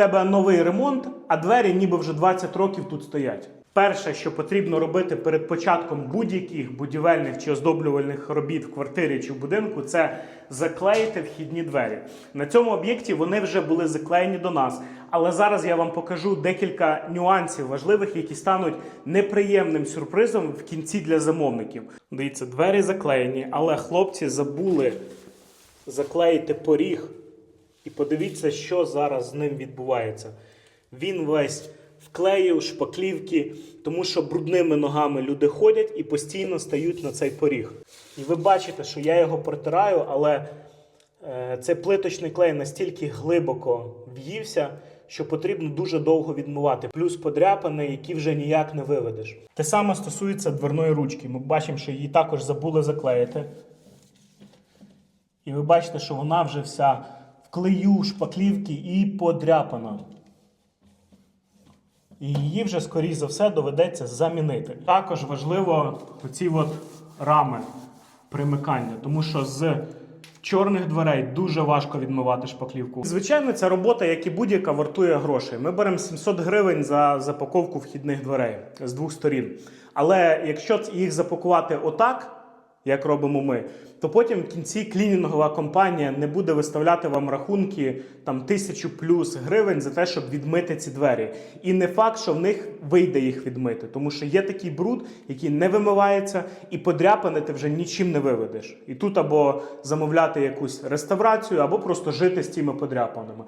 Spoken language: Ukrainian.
тебе новий ремонт, а двері ніби вже 20 років тут стоять. Перше, що потрібно робити перед початком будь-яких будівельних чи оздоблювальних робіт в квартирі чи в будинку, це заклеїти вхідні двері. На цьому об'єкті вони вже були заклеєні до нас. Але зараз я вам покажу декілька нюансів важливих, які стануть неприємним сюрпризом в кінці для замовників. Дивіться, двері заклеєні, але хлопці забули заклеїти поріг. І подивіться, що зараз з ним відбувається. Він весь вклеїв шпаклівки, тому що брудними ногами люди ходять і постійно стають на цей поріг. І ви бачите, що я його протираю, але е, цей плиточний клей настільки глибоко в'ївся, що потрібно дуже довго відмивати. Плюс подряпини, які вже ніяк не виведеш. Те саме стосується дверної ручки. Ми бачимо, що її також забули заклеїти. І ви бачите, що вона вже вся клею, шпаклівки і подряпана. І її вже, скоріш за все, доведеться замінити. Також важливо оці от рами примикання, тому що з чорних дверей дуже важко відмивати шпаклівку. Звичайно, ця робота, як і будь-яка, вартує грошей. Ми беремо 700 гривень за запаковку вхідних дверей з двох сторін. Але якщо їх запакувати отак, як робимо ми, то потім в кінці клінінгова компанія не буде виставляти вам рахунки там тисячу плюс гривень за те, щоб відмити ці двері. І не факт, що в них вийде їх відмити, тому що є такий бруд, який не вимивається, і подряпини ти вже нічим не виведеш. І тут або замовляти якусь реставрацію, або просто жити з цими подряпаними.